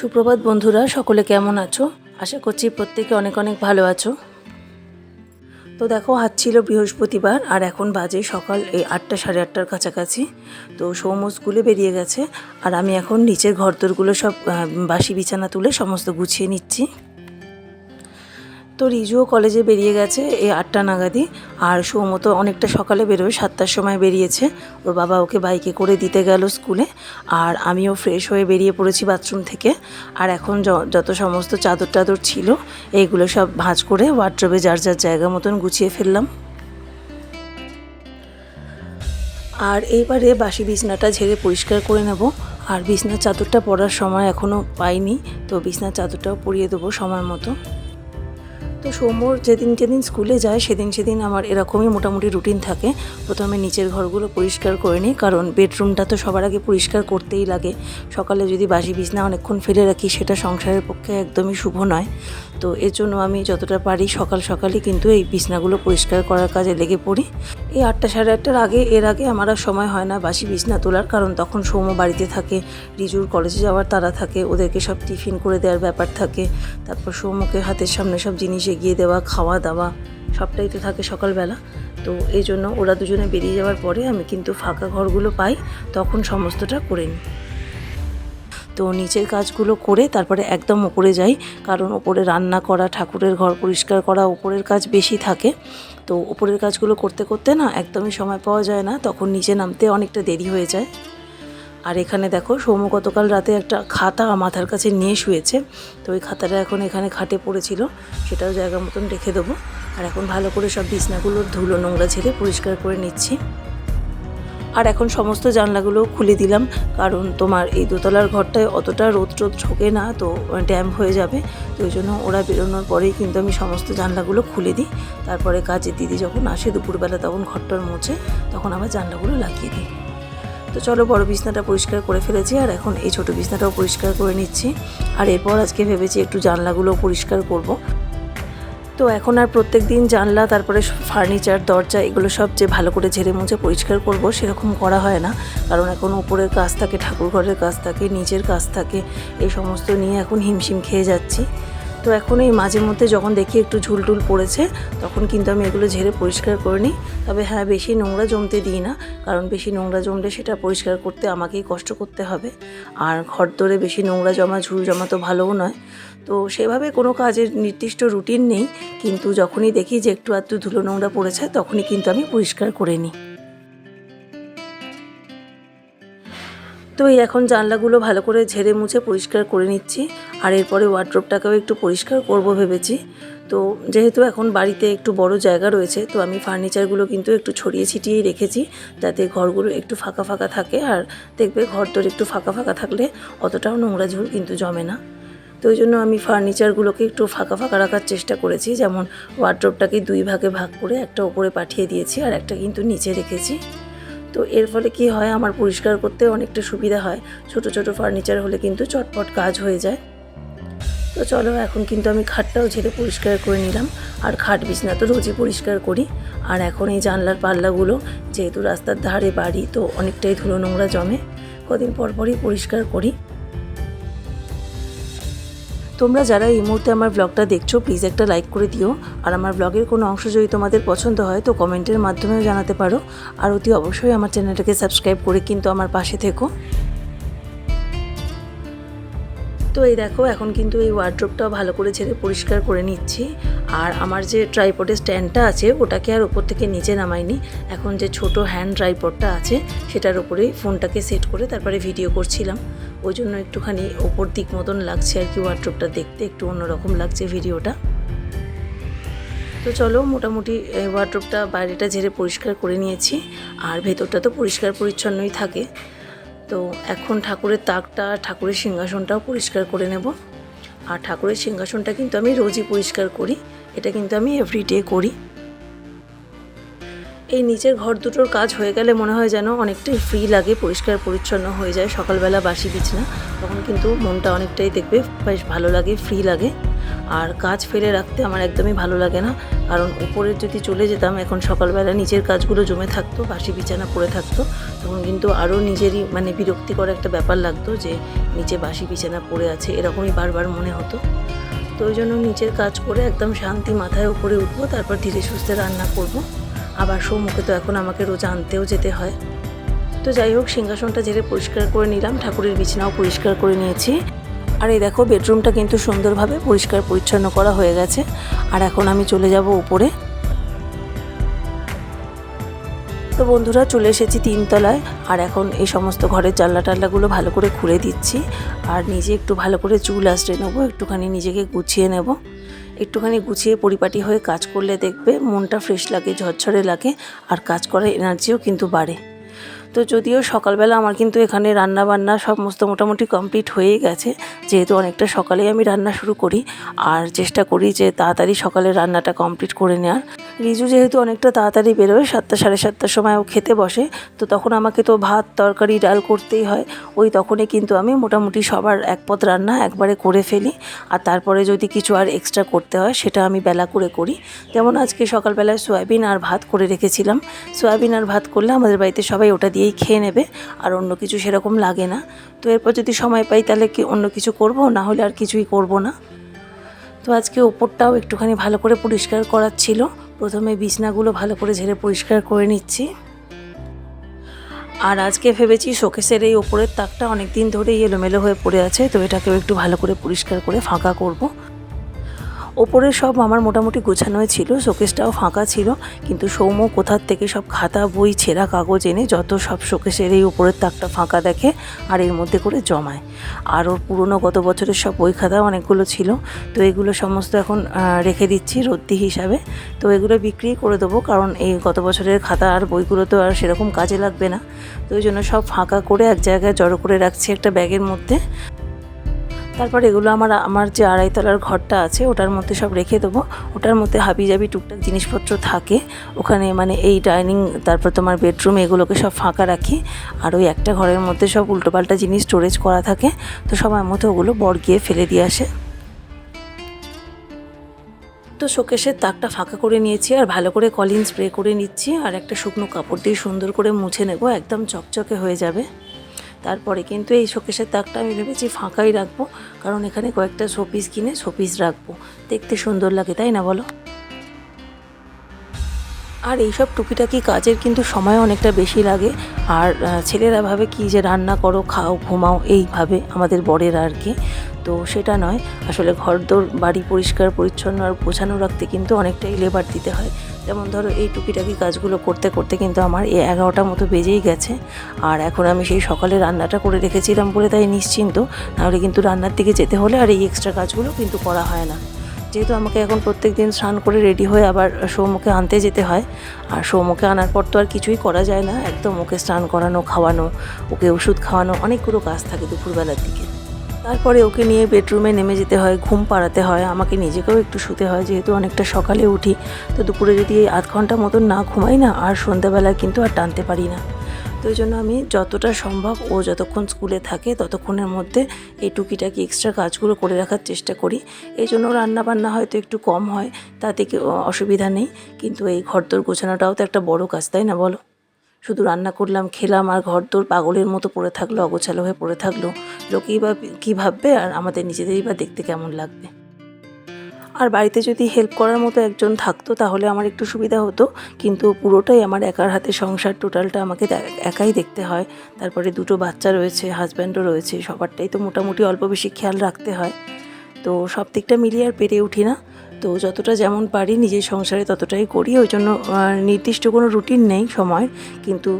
সুপ্রভাত বন্ধুরা, সকলে কেমন আছো? আশা করছি প্রত্যেকে অনেক অনেক ভালো আছো। তো দেখো হাত ছিল বৃহস্পতিবার আর এখন বাজে সকাল এই আটটা সাড়ে আটটার কাছাকাছি। তো সৌম স্কুলে বেরিয়ে গেছে আর আমি এখন নিচের ঘরদোরগুলো সব বাসি বিছানা তুলে সমস্ত গুছিয়ে নিচ্ছি। তো রিজুও কলেজে বেরিয়ে গেছে এই আটটা নাগাদই। আর সৌম তো অনেকটা সকালে বেরোবে সাতটার সময় বেরিয়েছে। ওর বাবা ওকে বাইকে করে দিতে গেল স্কুলে। আর আমিও ফ্রেশ হয়ে বেরিয়ে পড়েছি বাথরুম থেকে। আর এখন যত সমস্ত চাদর টাদর ছিল, এইগুলো সব ভাঁজ করে ওয়ার্ড্রবে যার যার জায়গা মতন গুছিয়ে ফেললাম। আর এইবারে বাসি বিছনাটা ঝেড়ে পরিষ্কার করে নেব। আর বিছনার চাদরটা পরার সময় এখনও পাইনি, তো বিছনার চাদরটাও পরিয়ে দেবো সময় মতো। তো সৌম্যর যেদিন যেদিন স্কুলে যায়, সেদিন সেদিন আমার এরকমই মোটামুটি রুটিন থাকে। প্রথমে নিচের ঘরগুলো পরিষ্কার করে নিই, কারণ বেডরুমটা তো সবার আগে পরিষ্কার করতেই লাগে। সকালে যদি বাসি বিছনা অনেকক্ষণ ফেলে রাখি, সেটা সংসারের পক্ষে একদমই শুভ নয়। তো এর জন্য আমি যতটা পারি সকাল সকালই কিন্তু এই বিছনাগুলো পরিষ্কার করার কাজে লেগে পড়ি। এই আটটা সাড়ে আটটার আগে, এর আগে আমার আর সময় হয় না বাসি বিছনা তোলার, কারণ তখন সৌম্য বাড়িতে থাকে, রিজুর কলেজে যাওয়ার তারা থাকে, ওদেরকে সব টিফিন করে দেওয়ার ব্যাপার থাকে, তারপর সৌম্যকে হাতের সামনে সব জিনিস এগিয়ে দেওয়া, খাওয়া দাওয়া, সবটাই তো থাকে সকালবেলা। তো এই জন্য ওরা দুজনে বেরিয়ে যাওয়ার পরে আমি কিন্তু ফাঁকা ঘরগুলো পাই, তখন সমস্তটা করে নিই। তো নিচের কাজগুলো করে তারপরে একদম ওপরে যাই, কারণ ওপরে রান্না করা, ঠাকুরের ঘর পরিষ্কার করা ওপরের কাজ বেশি থাকে। তো ওপরের কাজগুলো করতে করতে না একদমই সময় পাওয়া যায় না, তখন নিচে নামতে অনেকটা দেরি হয়ে যায়। আর এখানে দেখো, সৌম্য গতকাল রাতে একটা খাতা মাথার কাছে নিয়ে শুয়েছে। তো ওই খাতাটা এখন এখানে খাটে পড়েছিল, সেটাও জায়গা মতন রেখে দেবো। আর এখন ভালো করে সব বিছনাগুলোর ধুলো, নোংরা ছেড়ে পরিষ্কার করে নিচ্ছি। আর এখন সমস্ত জানলাগুলো খুলে দিলাম, কারণ তোমার এই দোতলার ঘরটায় অতটা রোদ টোদ ঢোকে না, তো ড্যাম হয়ে যাবে। তো ওই জন্য ওরা বেরোনোর পরেই কিন্তু আমি সমস্ত জানলাগুলো খুলে দিই। তারপরে কাজের দিদি যখন আসে দুপুরবেলা তখন ঘরটার মুছে, তখন আবার জানলাগুলো লাগিয়ে দিই। তো চলো বড় বিছনাটা পরিষ্কার করে ফেলেছি, আর এখন এই ছোট বিছনাটাও পরিষ্কার করে নিচ্ছি। আর এরপর আজকে ভেবেছি একটু জানলাগুলো পরিষ্কার করব। তো এখন আর প্রত্যেক দিন জানলা, তারপরে ফার্নিচার, দরজা এগুলো সব যে ভালো করে ঝেড়ে মুছে পরিষ্কার করব সেরকম করা হয় না। কারণ এখন উপরের কাজ থাকে, ঠাকুর ঘরের কাজ থাকে, নিচের কাজ থাকে, এই সমস্ত নিয়ে এখন হিমশিম খেয়ে যাচ্ছি। তো এখন এই মাঝে মধ্যে যখন দেখি একটু ঝুলটুল পড়েছে, তখন কিন্তু আমি এগুলো ঝেড়ে পরিষ্কার করে নিই। তবে হ্যাঁ বেশি নোংরা জমতে দিই না, কারণ বেশি নোংরা জমলে সেটা পরিষ্কার করতে আমাকেই কষ্ট করতে হবে। আর ঘর দরে বেশি নোংরা জমা, ঝুল জমা তো ভালোও নয়। তো সেভাবে কোনো কাজের নির্দিষ্ট রুটিন নেই, কিন্তু যখনই দেখি যে একটু আধটু ধুলো নোংরা পড়েছে, তখনই কিন্তু আমি পরিষ্কার করে নিই। তো এই এখন জানলাগুলো ভালো করে ঝেড়ে মুছে পরিষ্কার করে নিচ্ছি, আর এরপরে ওয়ার্ড্রোপটাকেও একটু পরিষ্কার করব ভেবেছি। তো যেহেতু এখন বাড়িতে একটু বড় জায়গা রয়েছে, তো আমি ফার্নিচারগুলো কিন্তু একটু ছড়িয়ে ছিটিয়েই রেখেছি, যাতে ঘরগুলো একটু ফাঁকা ফাঁকা থাকে, আর দেখবে ঘর তোর একটু ফাঁকা ফাঁকা থাকলে অতটাও নোংরা ঝুল কিন্তু জমে না। তো ওই জন্য আমি ফার্নিচারগুলোকে একটু ফাঁকা ফাঁকা রাখার চেষ্টা করেছি। যেমন ওয়ার্ড্রোপটাকে দুই ভাগে ভাগ করে একটা ওপরে পাঠিয়ে দিয়েছি আর একটা কিন্তু নিচে রেখেছি। তো এর ফলে কি হয়, আমার পরিষ্কার করতে অনেকটা সুবিধা হয়। ছোট ছোট ফার্নিচার হলে কিন্তু চটপট কাজ হয়ে যায়। তো চলো, এখন কিন্তু আমি খাটটাও ঝেড়ে পরিষ্কার করে নিলাম। আর খাট বিছনা তো রোজই পরিষ্কার করি। আর এখন এই জানলার পাল্লাগুলো যেহেতু রাস্তার ধারে বাড়ি, তো অনেকটাই ধুলো নোংরা জমে। কদিন পর পরই পরিষ্কার করি। তোমরা যারা এই মুহূর্তে আমার ব্লগটা দেখছ প্লিজ একটা লাইক করে দিও। আর আমার ব্লগের কোনো অংশ যদি তোমাদের পছন্দ হয়, তো কমেন্টের মাধ্যমেও জানাতে পারো। আর অতি অবশ্যই আমার চ্যানেলটাকে সাবস্ক্রাইব করে কিন্তু আমার পাশে থেকো। তো এই দেখো, এখন কিন্তু এই ওয়ার্ড্রোপটাও ভালো করে ছেড়ে পরিষ্কার করে নিচ্ছি। আর আমার যে ট্রাইপডের স্ট্যান্ডটা আছে, ওটাকে আর ওপর থেকে নিচে নামাইনি। এখন যে ছোট হ্যান্ড ট্রাইপডটা আছে, সেটার উপরেই ফোনটাকে সেট করে তারপরে ভিডিও করছিলাম। ওই জন্য একটুখানি ওপর দিক মতন লাগছে আর কি ওয়ার্ড্রোপটা দেখতে, একটু অন্যরকম লাগছে ভিডিওটা তো চলো মোটামুটি ওয়ার্ড্রোপটা বাইরেটা ঝেড়ে পরিষ্কার করে নিয়েছি, আর ভেতরটা তো পরিষ্কার পরিচ্ছন্নই থাকে। তো এখন ঠাকুরের তাকটা ঠাকুরের সিংহাসনটাও পরিষ্কার করে নেব। আর ঠাকুরের সিংহাসনটা কিন্তু আমি রোজই পরিষ্কার করি, এটা কিন্তু আমি এভরিডে করি। এই নিচের ঘর দুটোর কাজ হয়ে গেলে মনে হয় যেন অনেকটাই ফ্রি লাগে, পরিষ্কার, পরিচ্ছন্ন হয়ে যায়। সকালবেলা বাসি বিছনা, তখন কিন্তু মনটা অনেকটাই দেখবে বেশ ভালো লাগে ফ্রি লাগে। আর কাজ ফেলে রাখতে আমার একদমই ভালো লাগে না। কারণ উপরে যদি চলে যেতাম, এখন সকালবেলা নিজের কাজগুলো জমে থাকতো, বাসি বিছানা পড়ে থাকতো, তখন কিন্তু আরও নিজেরই মানে বিরক্তিকর একটা ব্যাপার লাগতো যে, নিচে বাসি বিছানা পড়ে আছে, এরকমই বারবার মনে হতো। তো ওই জন্য নিচের কাজ করে একদম শান্তি মাথায় উপরে উঠবো, তারপর ধীরে সুস্থে রান্না করব। আবার সৌমুখে তো এখন আমাকে রোজ আনতেও যেতে হয়। তো যাই হোক, সিংহাসনটা ঝেড়ে পরিষ্কার করে নিলাম, ঠাকুরের বিছানাও পরিষ্কার করে নিয়েছি। আর এই দেখো, বেডরুমটা কিন্তু সুন্দরভাবে পরিষ্কার পরিচ্ছন্ন করা হয়ে গেছে। আর এখন আমি চলে যাব উপরে। তো বন্ধুরা, চলে এসেছি তিনতলায়। আর এখন এই সমস্ত ঘরের জানলা টাল্লাগুলো ভালো করে খুলে দিচ্ছি। আর নিজে একটু ভালো করে চুল আসড়ে নেব, একটুখানি নিজেকে গুছিয়ে নেব। একটুখানি গুছিয়ে পরিপাটি হয়ে কাজ করলে দেখবে মনটা ফ্রেশ লাগে, ঝরঝরে লাগে, আর কাজ করার এনার্জিও কিন্তু বাড়ে। তো যদিও সকালবেলা আমার কিন্তু এখানে রান্না বান্না সমস্ত মোটামুটি কমপ্লিট হয়ে গেছে, যেহেতু অনেকটা সকালেই আমি রান্না শুরু করি। আর চেষ্টা করি যে তাড়াতাড়ি সকালে রান্নাটা কমপ্লিট করে নেওয়ার রিজু যেহেতু অনেকটা তাড়াতাড়ি বেরোয়, সাতটা সাড়ে সাতটার সময় ও খেতে বসে, তো তখন আমাকে তো ভাত, তরকারি, ডাল করতেই হয়। ওই তখনই কিন্তু আমি মোটামুটি সবার এক পদ রান্না একবারে করে ফেলি। আর তারপরে যদি কিছু আর এক্সট্রা করতে হয়, সেটা আমি বেলা করে করি। যেমন আজকে সকালবেলায় সয়াবিন আর ভাত করে রেখেছিলাম। সয়াবিন আর ভাত করলে আমাদের বাড়িতে সবাই ওটা দিয়েই খেয়ে নেবে আর অন্য কিছু সেরকম লাগে না। তো এরপর যদি সময় পাই তাহলে কি অন্য কিছু করব? না হলে আর কিছুই করব না। তো আজকে ওপরটাও একটুখানি ভালো করে পরিষ্কার করার ছিল। প্রথমে বিছনাগুলো ভালো করে ঝেড়ে পরিষ্কার করে নিচ্ছি। আর আজকে ভেবেছি শোকেসের এই ওপরের তাকটা অনেক দিন ধরেই এলোমেলো হয়ে পড়ে আছে, তো এটাকেও একটু ভালো করে পরিষ্কার করে ফাঁকা করব। ওপরে সব আমার মোটামুটি গোছানোই ছিল, শোকেসটাও ফাঁকা ছিল, কিন্তু সৌম্য কোথার থেকে সব খাতা, বই, ছেঁড়া কাগজ এনে যত সব শোকেসের এই উপরের তাকটা ফাঁকা দেখে আর এর মধ্যে করে জমায়। আর ওর পুরনো গত বছরের সব বই খাতা অনেকগুলো ছিল, তো এগুলো সমস্ত এখন রেখে দিচ্ছি রদ্দি হিসাবে। তো এগুলো বিক্রি করে দেবো, কারণ এই গত বছরের খাতা আর বইগুলো তো আর সেরকম কাজে লাগবে না। তো ওই জন্য সব ফাঁকা করে এক জায়গায় জড়ো করে রাখছি একটা ব্যাগের মধ্যে। তারপর এগুলো আমার আমার যে আড়াইতলার ঘরটা আছে, ওটার মধ্যে সব রেখে দেবো। ওটার মধ্যে হাবি জাবি টুকটাক জিনিসপত্র থাকে। ওখানে মানে এই ডাইনিং, তারপর তোমার বেডরুম, এগুলোকে সব ফাঁকা রাখি। আর ওই একটা ঘরের মধ্যে সব উল্টোপাল্টা জিনিস স্টোরেজ করা থাকে। তো সময় মতো ওগুলো বর গিয়ে ফেলে দিয়ে আসে। তো শোকেশের তাকটা ফাঁকা করে নিয়েছি, আর ভালো করে কলিন স্প্রে করে নিচ্ছি, আর একটা শুকনো কাপড় দিয়ে সুন্দর করে মুছে নেব। একদম চকচকে হয়ে যাবে। তারপরে কিন্তু এই শোকেশের তাকটা আমি ভেবেছি ফাঁকাই রাখব, কারণ এখানে কয়েকটা শোপিস কিনে শোপিস রাখব। দেখতে সুন্দর লাগে, তাই না বলো? আর এইসব টুকিটাকি কাজের কিন্তু সময় অনেকটা বেশি লাগে। আর ছেলেরা ভাবে কি যে রান্না করো, খাও, ঘুমাও, এইভাবে আমাদের বরের আর কি। তো সেটা নয়, আসলে ঘরদোর, বাড়ি পরিষ্কার, পরিচ্ছন্ন আর গোছানো রাখতে কিন্তু অনেকটাই লেবার দিতে হয়। যেমন ধরো এই টুকিটাকি কাজগুলো করতে করতে কিন্তু আমার এই এগারোটা মতো বেজেই গেছে। আর এখন আমি সেই সকালে রান্নাটা করে রেখেছিলাম বলে তাই নিশ্চিন্ত। নাহলে কিন্তু রান্নার দিকে যেতে হলে আর এই এক্সট্রা কাজগুলো কিন্তু করা হয় না। যেহেতু আমাকে এখন প্রত্যেক দিন স্নান করে রেডি হয়ে আবার সৌমুখে আনতে যেতে হয়, আর সৌমুখে আনার পর তো আর কিছুই করা যায় না। একদম ওকে স্নান করানো, খাওয়ানো, ওকে ওষুধ খাওয়ানো, অনেকগুলো কাজ থাকে দুপুরবেলার দিকে। তারপরে ওকে নিয়ে বেডরুমে নেমে যেতে হয়, ঘুম পাড়াতে হয়, আমাকে নিজেকেও একটু শুতে হয়, যেহেতু অনেকটা সকালে উঠি। তো দুপুরে যদি আধ ঘণ্টা মতন না ঘুমাই না, আর সন্ধ্যাবেলায় কিন্তু আর টানতে পারি না। তো ওই জন্য আমি যতটা সম্ভব ও যতক্ষণ স্কুলে থাকে ততক্ষণের মধ্যে এই টুকিটাকি এক্সট্রা কাজগুলো করে রাখার চেষ্টা করি। এই জন্য রান্না বান্না হয়তো একটু কম হয়, তাতে অসুবিধা নেই। কিন্তু এই ঘরদোর গোছানোটাও তো একটা বড় কাজ, তাই না বলো? শুধু রান্না করলাম, খেলাম, আর ঘর তোর পাগলের মতো পড়ে থাকল, অগোছালো হয়ে পড়ে থাকল। লোকেই বা কী ভাববে আর আমাদের নিজেদেরই বা দেখতে কেমন লাগবে? আর বাড়িতে যদি হেল্প করার মতো একজন থাকতো তাহলে আমার একটু সুবিধা হতো। কিন্তু পুরোটাই আমার একার হাতে সংসার টোটালটা আমাকে একাই দেখতে হয়। তারপরে দুটো বাচ্চা রয়েছে হাজব্যান্ডও রয়েছে, সবারটাই তো মোটামুটি অল্প বেশি খেয়াল রাখতে হয়। তো সব দিকটা মিলিয়ে আর পেরে উঠি না। তো যতটা যেমন পারি নিজের সংসারে ততটাই করি। ওই জন্য নির্দিষ্ট কোনো রুটিন নেই সময়। কিন্তু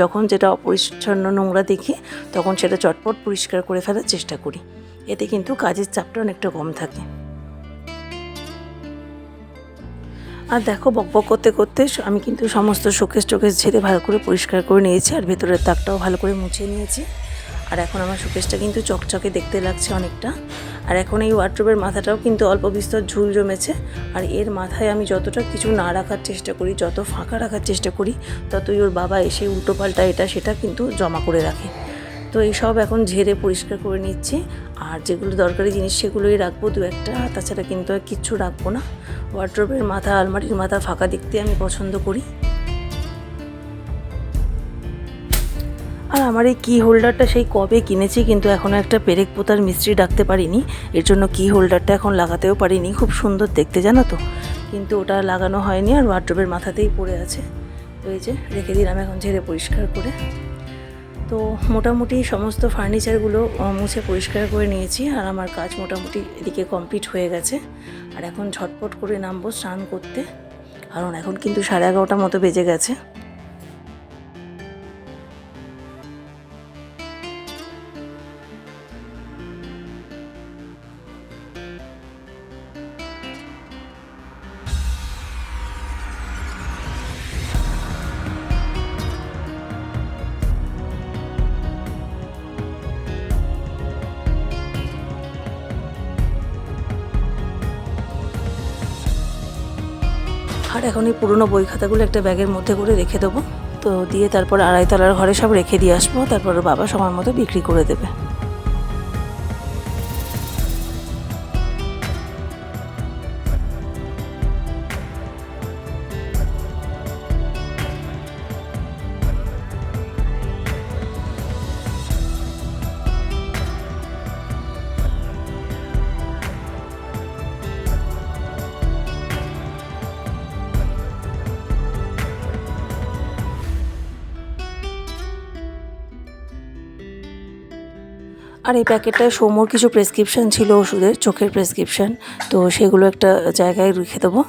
যখন যেটা অপরিচ্ছন্ন নোংরা দেখি, তখন সেটা চটপট পরিষ্কার করে ফেলার চেষ্টা করি। এতে কিন্তু কাজের চাপটা অনেকটা কম থাকে। আর দেখো বকবক করতে করতে আমি কিন্তু সমস্ত শোকেস টোকেস ঝেড়ে ভালো করে পরিষ্কার করে নিয়েছি আর ভেতরের তাকটাও ভালো করে মুছে নিয়েছি। আর এখন আমার শোকেসটা কিন্তু চকচকে দেখতে লাগছে অনেকটা। আর এখন এই ওয়ার্ড্রোবের মাথাটাও কিন্তু অল্প বিস্তর ঝুল জমেছে। আর এর মাথায় আমি যতটা কিছু না রাখার চেষ্টা করি, যত ফাঁকা রাখার চেষ্টা করি, ততই ওর বাবা এসে উল্টোপাল্টা এটা সেটা কিন্তু জমা করে রাখে। তো এইসব এখন ঝেড়ে পরিষ্কার করে নিচ্ছি। আর যেগুলো দরকারি জিনিস সেগুলোই রাখব, দু একটা। তাছাড়া কিন্তু আর কিচ্ছু রাখব না। ওয়ার্ড্রোবের মাথা, আলমারির মাথা ফাঁকা দেখতে আমি পছন্দ করি। আর আমার এই কি হোল্ডারটা সেই কবে কিনেছি কিন্তু এখনও একটা পেরেক পোতার মিস্ত্রি ডাকতে পারিনি। এর জন্য কি হোল্ডারটা এখন লাগাতেও পারিনি। খুব সুন্দর দেখতে, জানো তো? কিন্তু ওটা লাগানো হয়নি আর ওয়ার্ড্রোবের মাথাতেই পড়ে আছে। তো এই যে রেখে দিলাম এখন ঝেড়ে পরিষ্কার করে। তো মোটামুটি সমস্ত ফার্নিচারগুলো মুছে পরিষ্কার করে নিয়েছি আর আমার কাজ মোটামুটি এদিকে কমপ্লিট হয়ে গেছে। আর এখন ঝটপট করে নামবো স্নান করতে। কারণ এখন কিন্তু সাড়ে এগারোটার মতো বেজে গেছে। এখন এই পুরনো বই খাতাগুলো একটা ব্যাগের মধ্যে করে রেখে দেবো। তো দিয়ে তারপর আড়াইতলার ঘরে সব রেখে দিয়ে আসব। তারপর বাবা সময় মতো বিক্রি করে দেবে। আর এই প্যাকেটটায় সৌমর কিছু প্রেসক্রিপশান ছিল ওষুধের, চোখের প্রেসক্রিপশান তো সেগুলো একটা জায়গায় রেখে দেবো।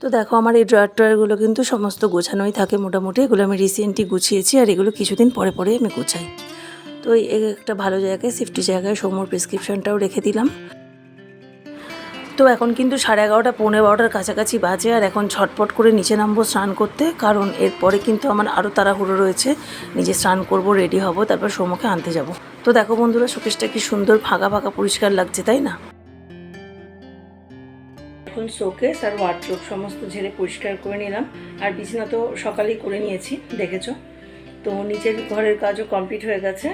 তো দেখো, আমার এই ড্রয়ার ট্রয়ারগুলো কিন্তু সমস্ত গোছানোই থাকে মোটামুটি। এগুলো আমি রিসেন্টলি গুছিয়েছি আর এগুলো কিছুদিন পরে পরে আমি গোছাই। তো এই একটা ভালো জায়গায় সেফটি জায়গায় সোমর প্রেসক্রিপশানটাও রেখে দিলাম। তো এখন কিন্তু সাড়ে এগারোটা, পৌনে বারোটার কাছাকাছি বাজে আর এখন ছটপট করে নিচে নামবো স্নান করতে। কারণ এরপরে কিন্তু আমার আরও তাড়াহুড়ো রয়েছে। নিজে স্নান করব রেডি হব, তারপর সৌমকে আনতে যাব। তো দেখো বন্ধুরা শোকেসটা কি সুন্দর, ফাঁকা ফাঁকা পরিষ্কার লাগছে, তাই না? এখন শোকেস আর ওয়ার্ড্রোব সমস্ত ঝেড়ে পরিষ্কার করে নিলাম। আর বিছানা তো সকালেই করে নিয়েছি, দেখেছ? তো নিচের ঘরের কাজও কমপ্লিট হয়ে গেছে।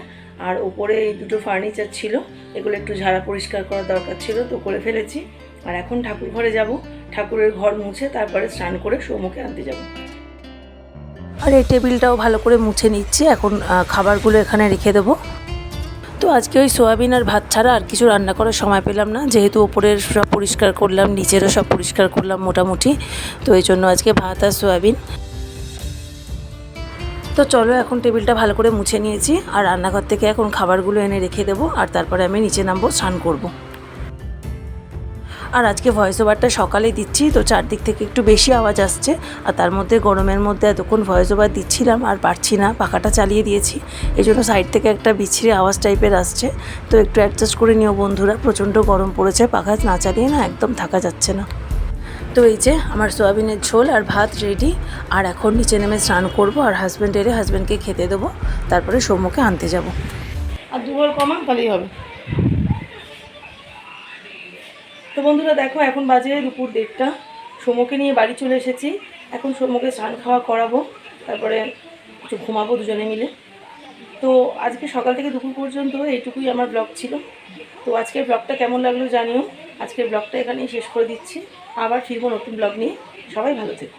আর ওপরে এই দুটো ফার্নিচার ছিল, এগুলো একটু ঝাড়া পরিষ্কার করার দরকার ছিল, তো করে ফেলেছি। আর এখন ঠাকুর ঘরে যাব। ঠাকুরের ঘর মুছে তারপরে স্নান করে সৌমুখে আনতে যাব। আর এই টেবিলটাও ভালো করে মুছে নিচ্ছি। এখন খাবারগুলো এখানে রেখে দেবো। তো আজকে ওই সোয়াবিন আর ভাত ছাড়া আর কিছু রান্না করার সময় পেলাম না। যেহেতু ওপরের সব পরিষ্কার করলাম, নিচেরও সব পরিষ্কার করলাম মোটামুটি। তো এই জন্য আজকে ভাত আর সোয়াবিন। তো চলো, এখন টেবিলটা ভালো করে মুছে নিয়েছি। আর রান্নাঘর থেকে এখন খাবারগুলো এনে রেখে দেবো। আর তারপরে আমি নিচে নামবো, স্নান করব। আর আজকে ভয়েস ওভারটা সকালে দিচ্ছি, তো চারদিক থেকে একটু বেশি আওয়াজ আসছে। আর তার মধ্যে গরমের মধ্যে এতক্ষণ ভয়েস ওভার দিচ্ছিলাম, আর পারছি না, পাখাটা চালিয়ে দিয়েছি। এই জন্য সাইড থেকে একটা বিচ্ছিরি আওয়াজ টাইপের আসছে। তো একটু অ্যাডজাস্ট করে নিও বন্ধুরা, প্রচণ্ড গরম পড়েছে, পাখা না চালিয়ে না একদম থাকা যাচ্ছে না। তো এই যে আমার সোয়াবিনের ঝোল আর ভাত রেডি আর এখন নিচে নেমে স্নান করব, আর হাজব্যান্ড এলে হাজব্যান্ডকে খেতে দেবো, তারপরে সৌম্যকে আনতে যাব। আর দুবার কমা, তাহলেই হবে। তো বন্ধুরা দেখো, এখন বাজে দুপুর দেড়টা। সোমোকে নিয়ে বাড়ি চলে এসেছি। এখন সোমোকে স্নান খাওয়া করাবো, তারপরে একটু ঘুমাবো দুজনে মিলে। তো আজকে সকাল থেকে দুপুর পর্যন্ত এইটুকুই আমার ব্লগ ছিল। তো আজকের ব্লগটা কেমন লাগল জানিও। আজকের ব্লগটা এখানেই শেষ করে দিচ্ছি। আবার ফিরবো নতুন ব্লগ নিয়ে। সবাই ভালো থেকো।